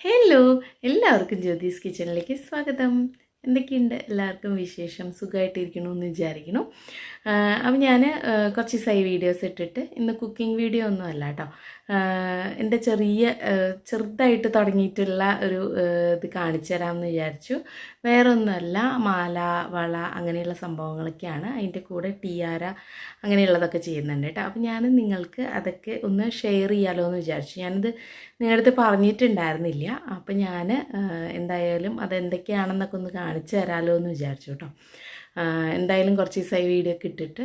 Hello എല്ലാവർക്കും ജ്യോതിസ് കിച്ചണിലേക്ക് സ്വാഗതം. എന്തൊക്കെയുണ്ട് എല്ലാവർക്കും വിശേഷം? സുഖമായിട്ടിരിക്കണമെന്ന് വിചാരിക്കണം അപ്പം ഞാൻ കുറച്ച് ദിവസമായി വീഡിയോസ് ഇട്ടിട്ട് ഇന്ന് കുക്കിംഗ് വീഡിയോ ഒന്നും അല്ല കേട്ടോ എന്റെ ചെറിയ ചെറുതായിട്ട് തുടങ്ങിയിട്ടുള്ള ഒരു ഇത് കാണിച്ചു തരാമെന്ന് വിചാരിച്ചു. വേറെ ഒന്നുമല്ല മാല വള അങ്ങനെയുള്ള സംഭവങ്ങളൊക്കെയാണ് അതിന്റെ കൂടെ ടിയാര അങ്ങനെയുള്ളതൊക്കെ ചെയ്യുന്നുണ്ട് കേട്ടോ അപ്പം ഞാൻ നിങ്ങൾക്ക് അതൊക്കെ ഒന്ന് ഷെയർ ചെയ്യാലോ എന്ന് വിചാരിച്ചു. ഞാനിത് നിങ്ങളുടെ അടുത്ത് പറഞ്ഞിട്ടുണ്ടായിരുന്നില്ല. അപ്പം ഞാൻ എന്തായാലും അതെന്തൊക്കെയാണെന്നൊക്കെ ഒന്ന് കാണിച്ചു തരാമല്ലോ എന്ന് വിചാരിച്ചു കേട്ടോ എന്തായാലും കുറച്ച് ദിവസമായി വീഡിയോ ഒക്കെ ഇട്ടിട്ട്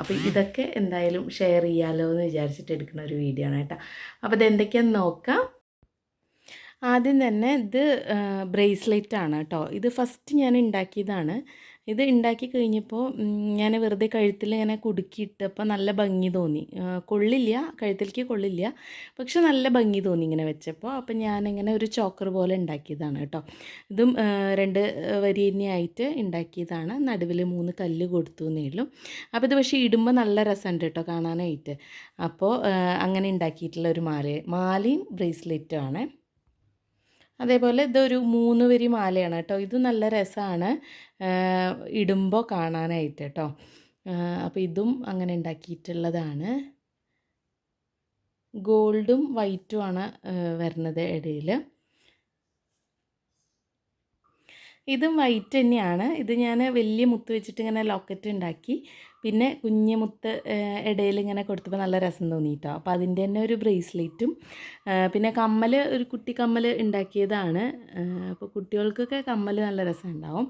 അപ്പോൾ ഇതൊക്കെ എന്തായാലും ഷെയർ ചെയ്യാമല്ലോ എന്ന് വിചാരിച്ചിട്ട് എടുക്കുന്ന ഒരു വീഡിയോ ആണ് കേട്ടോ. അപ്പോൾ ഇത് എന്തൊക്കെയാണെന്ന് നോക്കാം. ആദ്യം തന്നെ ഇത് ബ്രേസ്ലെറ്റ് ആണ് കേട്ടോ. ഇത് ഫസ്റ്റ് ഞാൻ ഉണ്ടാക്കിയതാണ്. ഇത് ഉണ്ടാക്കി കഴിഞ്ഞപ്പോൾ ഞാൻ വെറുതെ കഴുത്തിൽ ഇങ്ങനെ കുടുക്കിയിട്ടപ്പോൾ നല്ല ഭംഗി തോന്നി. കൊള്ളില്ല കഴുത്തിലേക്ക് കൊള്ളില്ല. പക്ഷെ നല്ല ഭംഗി തോന്നി ഇങ്ങനെ വെച്ചപ്പോൾ അപ്പം ഞാനിങ്ങനെ ഒരു ചോക്കർ പോലെ ഉണ്ടാക്കിയതാണ് കേട്ടോ. ഇതും രണ്ട് വരി തന്നെയായിട്ട് ഉണ്ടാക്കിയതാണ്. നടുവിൽ മൂന്ന് കല്ല് കൊടുത്തു എന്നേ ഉള്ളൂ. അപ്പോൾ ഇത് പക്ഷേ ഇടുമ്പോൾ നല്ല രസമുണ്ട് കേട്ടോ കാണാനായിട്ട്. അപ്പോൾ അങ്ങനെ ഉണ്ടാക്കിയിട്ടുള്ള ഒരു മാല മാലയും ബ്രേസ്ലെറ്റും ആണ്. അതേപോലെ ഇതൊരു മൂന്ന് വരി മാലയാണ് കേട്ടോ. ഇത് നല്ല രസമാണ് ഇടുമ്പോൾ കാണാനായിട്ട് കേട്ടോ. അപ്പോൾ ഇതും അങ്ങനെ ഉണ്ടാക്കിയിട്ടുള്ളതാണ്. ഗോൾഡും വൈറ്റുമാണ് വരുന്നത് ഇടയിൽ ഇതും വൈറ്റ് തന്നെയാണ്. ഇത് ഞാൻ വലിയ മുത്ത് വെച്ചിട്ട് ഇങ്ങനെ ലോക്കറ്റ് ഉണ്ടാക്കി. പിന്നെ കുഞ്ഞ് മുത്ത് ഇടയിൽ ഇങ്ങനെ കൊടുത്തപ്പോൾ നല്ല രസം തോന്നിയിട്ടോ അപ്പോൾ അതിന്റെ തന്നെ ഒരു ബ്രേസ്ലെറ്റും പിന്നെ കമ്മൽ ഒരു കുട്ടി കമ്മൽ ഉണ്ടാക്കിയതാണ്. അപ്പോൾ കുട്ടികൾക്കൊക്കെ കമ്മൽ നല്ല രസം ഉണ്ടാവും.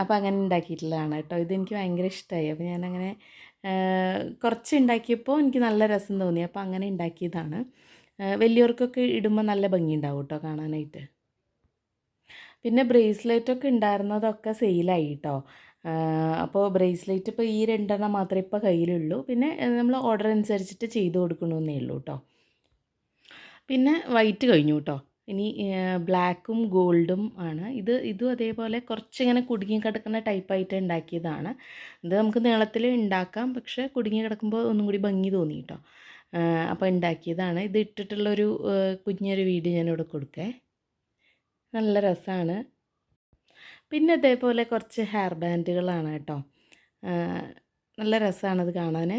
അപ്പോൾ അങ്ങനെ ഉണ്ടാക്കിയിട്ടുള്ളതാണ് കേട്ടോ. ഇതെനിക്ക് ഭയങ്കര ഇഷ്ടമായി അപ്പോൾ ഞാനങ്ങനെ കുറച്ച് ഉണ്ടാക്കിയപ്പോൾ എനിക്ക് നല്ല രസം തോന്നി. അപ്പോൾ അങ്ങനെ ഉണ്ടാക്കിയതാണ്. വലിയവർക്കൊക്കെ ഇടുമ്പോൾ നല്ല ഭംഗി ഉണ്ടാവും കേട്ടോ കാണാനായിട്ട്. പിന്നെ ബ്രേസ്ലെറ്റൊക്കെ ഉണ്ടായിരുന്നതൊക്കെ സെയിലായി കേട്ടോ അപ്പോൾ ബ്രേസ്ലെറ്റ് ഇപ്പോൾ ഈ രണ്ടെണ്ണം മാത്രമേ ഇപ്പോൾ കയ്യിലുള്ളൂ. പിന്നെ നമ്മൾ ഓർഡർ അനുസരിച്ചിട്ട് ചെയ്ത് കൊടുക്കണമെന്നേ ഉള്ളൂ കേട്ടോ പിന്നെ വൈറ്റ് കഴിഞ്ഞു കേട്ടോ ഇനി ബ്ലാക്കും ഗോൾഡും ആണ്. ഇത് ഇതും അതേപോലെ കുറച്ചിങ്ങനെ കുടുങ്ങി കിടക്കുന്ന ടൈപ്പായിട്ട് ഉണ്ടാക്കിയതാണ്. ഇത് നമുക്ക് നീളത്തിൽ ഉണ്ടാക്കാം പക്ഷേ കുടുങ്ങി കിടക്കുമ്പോൾ ഒന്നും കൂടി ഭംഗി തോന്നി കേട്ടോ അപ്പോൾ ഉണ്ടാക്കിയതാണ്. ഇത് ഇട്ടിട്ടുള്ളൊരു കുഞ്ഞൊരു വീഡിയോ ഞാനിവിടെ കൊടുക്കേ. നല്ല രസമാണ് പിന്നെ ഇതേപോലെ കുറച്ച് ഹെയർ ബാൻഡുകളാണ് കേട്ടോ. നല്ല രസമാണ് അത് കാണാൻ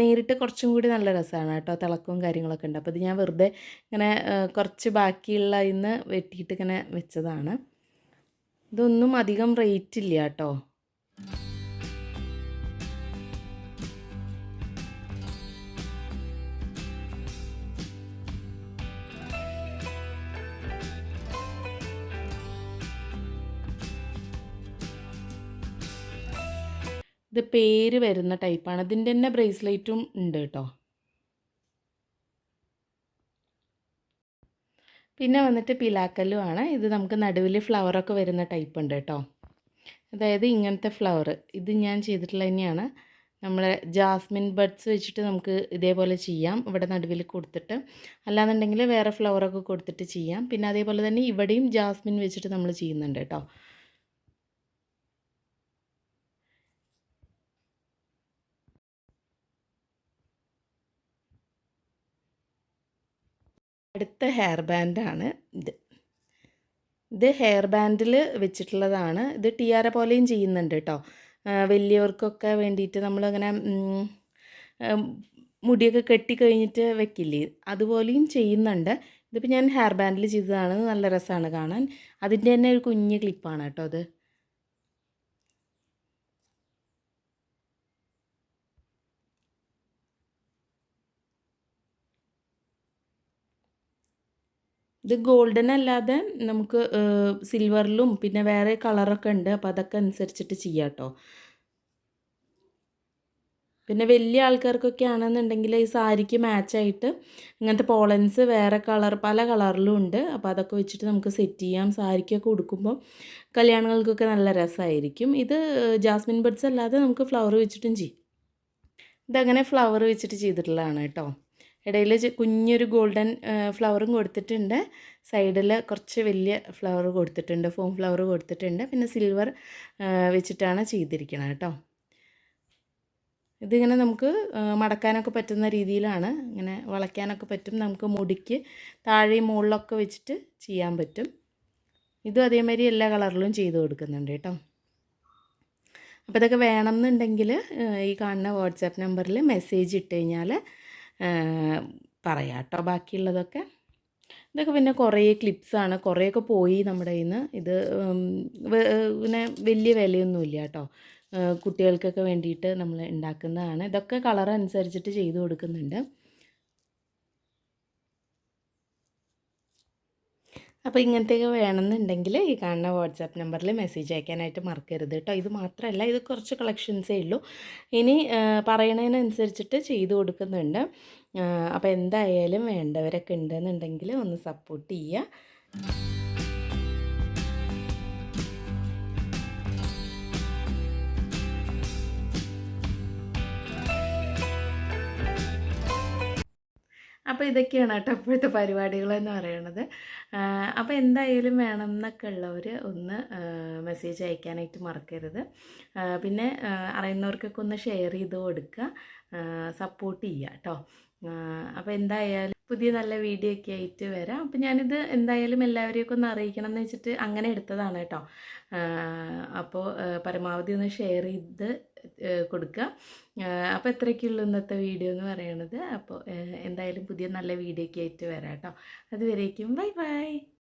നേരിട്ട് കുറച്ചും കൂടി നല്ല രസമാണ് കേട്ടോ തിളക്കവും കാര്യങ്ങളൊക്കെ ഉണ്ട്. അപ്പോൾ ഇത് ഞാൻ വെറുതെ ഇങ്ങനെ കുറച്ച് ബാക്കിയുള്ള ഇന്ന് വെട്ടിയിട്ട് ഇങ്ങനെ വെച്ചതാണ്. ഇതൊന്നും അധികം റേറ്റ് ഇല്ല കേട്ടോ. ഇത് പേര് വരുന്ന ടൈപ്പാണ് ഇതിന്റെ തന്നെ ബ്രേസ്ലെറ്റും ഉണ്ട് കേട്ടോ പിന്നെ വന്നിട്ട് പിലാക്കല്ലും ആണ്. ഇത് നമുക്ക് നടുവിൽ ഫ്ലവറൊക്കെ വരുന്ന ടൈപ്പ് ഉണ്ട് കേട്ടോ അതായത് ഇങ്ങനത്തെ ഫ്ലവർ ഇത് ഞാൻ ചെയ്തിട്ടുള്ള തന്നെയാണ്. നമ്മളെ ജാസ്മിൻ ബഡ്സ് വെച്ചിട്ട് നമുക്ക് ഇതേപോലെ ചെയ്യാം. ഇവിടെ നടുവിൽ കൊടുത്തിട്ട്. അല്ലാന്നുണ്ടെങ്കിൽ വേറെ ഫ്ലവറൊക്കെ കൊടുത്തിട്ട് ചെയ്യാം. പിന്നെ അതേപോലെ തന്നെ ഇവിടെയും ജാസ്മിൻ വെച്ചിട്ട് നമ്മൾ ചെയ്യുന്നുണ്ട് കേട്ടോ അടുത്ത ഹെയർ ബാൻഡാണ് ഇത്. ഇത് ഹെയർ ബാൻഡിൽ വെച്ചിട്ടുള്ളതാണ്. ഇത് ടിയാര പോലെയും ചെയ്യുന്നുണ്ട് കേട്ടോ വലിയവർക്കൊക്കെ വേണ്ടിയിട്ട് നമ്മളിങ്ങനെ മുടിയൊക്കെ കെട്ടി കഴിഞ്ഞിട്ട് വെക്കില്ലേ? അതുപോലെയും ചെയ്യുന്നുണ്ട്. ഇതിപ്പോൾ ഞാൻ ഹെയർ ബാൻഡിൽ ചെയ്തതാണ്. നല്ല രസമാണ് കാണാൻ. അതിന്റെ തന്നെ ഒരു കുഞ്ഞ് ക്ലിപ്പാണ് കേട്ടോ അത്. ഇത് ഗോൾഡൻ അല്ലാതെ നമുക്ക് സിൽവറിലും പിന്നെ വേറെ കളറൊക്കെ ഉണ്ട്. അപ്പോൾ അതൊക്കെ അനുസരിച്ചിട്ട് ചെയ്യാം കേട്ടോ പിന്നെ വലിയ ആൾക്കാർക്കൊക്കെ ആണെന്നുണ്ടെങ്കിൽ ഈ സാരിക്ക് മാച്ചായിട്ട് ഇങ്ങനത്തെ പോളൻസ് വേറെ കളർ പല കളറിലും ഉണ്ട്. അപ്പോൾ അതൊക്കെ വെച്ചിട്ട് നമുക്ക് സെറ്റ് ചെയ്യാം. സാരിക്കൊക്കെ ഉടുക്കുമ്പോൾ കല്യാണങ്ങൾക്കൊക്കെ നല്ല രസമായിരിക്കും. ഇത് ജാസ്മിൻ ബഡ്സ് അല്ലാതെ നമുക്ക് ഫ്ലവർ വെച്ചിട്ടും ചെയ്യും ഇതങ്ങനെ ഫ്ലവർ വെച്ചിട്ട് ചെയ്തിട്ടുള്ളതാണ് കേട്ടോ ഇടയിൽ കുഞ്ഞൊരു ഗോൾഡൻ ഫ്ലവറും കൊടുത്തിട്ടുണ്ട്. സൈഡിൽ കുറച്ച് വലിയ ഫ്ലവർ കൊടുത്തിട്ടുണ്ട് ഫോം ഫ്ലവർ കൊടുത്തിട്ടുണ്ട്. പിന്നെ സിൽവർ വെച്ചിട്ടാണ് ചെയ്തിരിക്കുന്നത് കേട്ടോ. ഇതിങ്ങനെ നമുക്ക് മടക്കാനൊക്കെ പറ്റുന്ന രീതിയിലാണ്. ഇങ്ങനെ വളയ്ക്കാനൊക്കെ പറ്റും. നമുക്ക് മുടിക്ക് താഴെ മുകളിലൊക്കെ വെച്ചിട്ട് ചെയ്യാൻ പറ്റും. ഇതും അതേമാതിരി എല്ലാ കളറിലും ചെയ്ത് കൊടുക്കുന്നുണ്ട് കേട്ടോ. അപ്പോൾ ഇതൊക്കെ വേണമെന്നുണ്ടെങ്കിൽ ഈ കാണുന്ന വാട്സാപ്പ് നമ്പറിൽ മെസ്സേജ് ഇട്ട് കഴിഞ്ഞാൽ പറയാം കേട്ടോ ബാക്കിയുള്ളതൊക്കെ. ഇതൊക്കെ പിന്നെ കുറേ ക്ലിപ്സാണ് കുറേയൊക്കെ പോയി നമ്മുടെ ഇന്ന് ഇത് പിന്നെ വലിയ വിലയൊന്നുമില്ല കേട്ടോ കുട്ടികൾക്കൊക്കെ വേണ്ടിയിട്ട് നമ്മൾ ഉണ്ടാക്കുന്നതാണ് ഇതൊക്കെ കളർ അനുസരിച്ചിട്ട് ചെയ്ത് കൊടുക്കുന്നുണ്ട്. അപ്പോൾ ഇങ്ങനത്തെയൊക്കെ വേണമെന്നുണ്ടെങ്കിൽ ഈ കാണുന്ന വാട്സാപ്പ് നമ്പറിൽ മെസ്സേജ് അയക്കാനായിട്ട് മറക്കരുത് കേട്ടോ. ഇത് മാത്രമല്ല ഇത് കുറച്ച് കളക്ഷൻസേ ഉള്ളൂ. ഇനി പറയണതിനനുസരിച്ചിട്ട് ചെയ്തു കൊടുക്കുന്നുണ്ട്. അപ്പോൾ എന്തായാലും വേണ്ടവരൊക്കെ ഉണ്ടെന്നുണ്ടെങ്കിൽ ഒന്ന് സപ്പോർട്ട് ചെയ്യുക. അപ്പോൾ ഇതൊക്കെയാണ് കേട്ടോ ഇപ്പോഴത്തെ പരിപാടികളെന്ന് പറയണത് അപ്പോൾ എന്തായാലും വേണം എന്നൊക്കെ ഉള്ളവർ ഒന്ന് മെസ്സേജ് അയക്കാനായിട്ട് മറക്കരുത്. പിന്നെ അറിയുന്നവർക്കൊക്കെ ഒന്ന് ഷെയർ ചെയ്ത് കൊടുക്കുക. സപ്പോർട്ട് ചെയ്യുക കേട്ടോ. അപ്പോൾ എന്തായാലും പുതിയ നല്ല വീഡിയോ ഒക്കെ ആയിട്ട് വരാം. അപ്പം ഞാനിത് എന്തായാലും എല്ലാവരെയൊക്കെ ഒന്ന് അറിയിക്കണം എന്ന് വെച്ചിട്ട് അങ്ങനെ എടുത്തതാണ് കേട്ടോ. അപ്പോൾ പരമാവധി ഒന്ന് ഷെയർ ചെയ്ത് കൊടുക്കുക അപ്പോൾ എത്രയ്ക്കുള്ളൂ ഇന്നത്തെ വീഡിയോ എന്ന് പറയണത്. അപ്പോൾ എന്തായാലും പുതിയ നല്ല വീഡിയോ ഒക്കെ ആയിട്ട് വരാം കേട്ടോ. അതുവരേക്കും ബൈ ബൈ